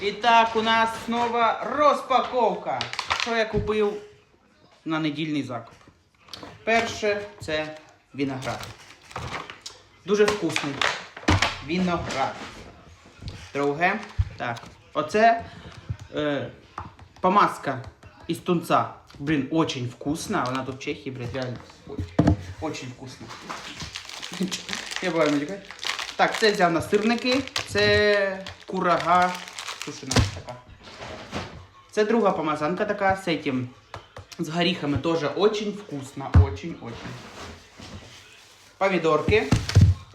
І так, у нас нова розпаковка. Що я купив на недільний закуп? Перше це виноград. Дуже вкусний. Виноград. Друге. Так. Оце е, помазка із тунца. Блін, очень вкусна. Вона тут в Чехії, блін, реально. Очень вкусна. Я буваю не Так, це взяв на сирники. Це курага сушена така. Це друга помазанка така з этим. З горіхами теж очень вкусно. Очень-очень. Помідорки.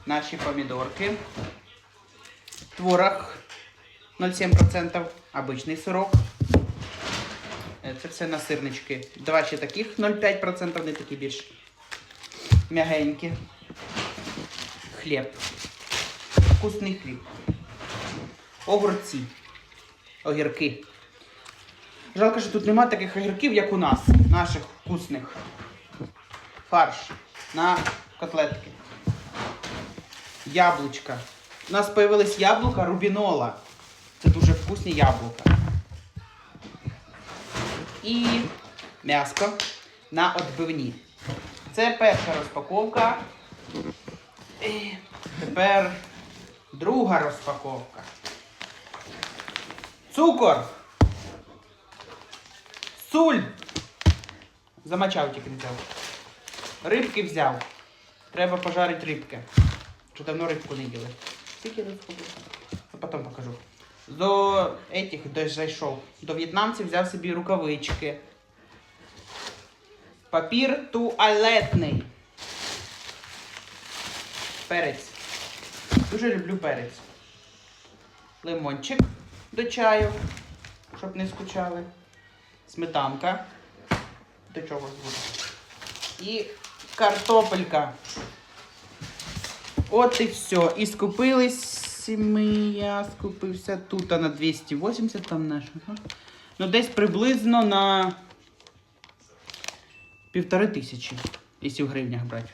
Наші помідорки. Творог 0,7%. Обичний сирок. Е, Це все на сирнички. Два ще таких 0,5%, вони такі більш м'ягенькі. Хліб. Вкусний хліб. Огурці. Огірки. Жалко, що тут нема таких огірків, як у нас, наших вкусних. Фарш на котлетки. Яблучка. У нас появились яблука рубінола. Це дуже вкусні яблука. І м'яско на отбивні. Це перша розпаковка. І тепер друга розпаковка. Цукор. Суль. Замочав тільки не взяв. Рибки взяв. Треба пожарити рибки. Що давно рибку не їли. Скільки тут сходив? Потім покажу. До этих до зайшов. До в'єтнамців взяв собі рукавички. Папір туалетний. Перець. Дуже люблю перець. Лимончик до чаю, щоб не скучали. Сметанка. До чого буде. І картопелька. От і все. І скупились ми. Я скупився тут а на 280, там наш. Ну, десь приблизно на півтори тисячі, якщо в гривнях брати.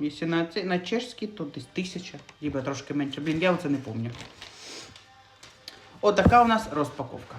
Якщо на, на чешський, то десь тисяча, либо трошки менше. Блін, я оце не пам'ятаю. Отака у нас розпаковка.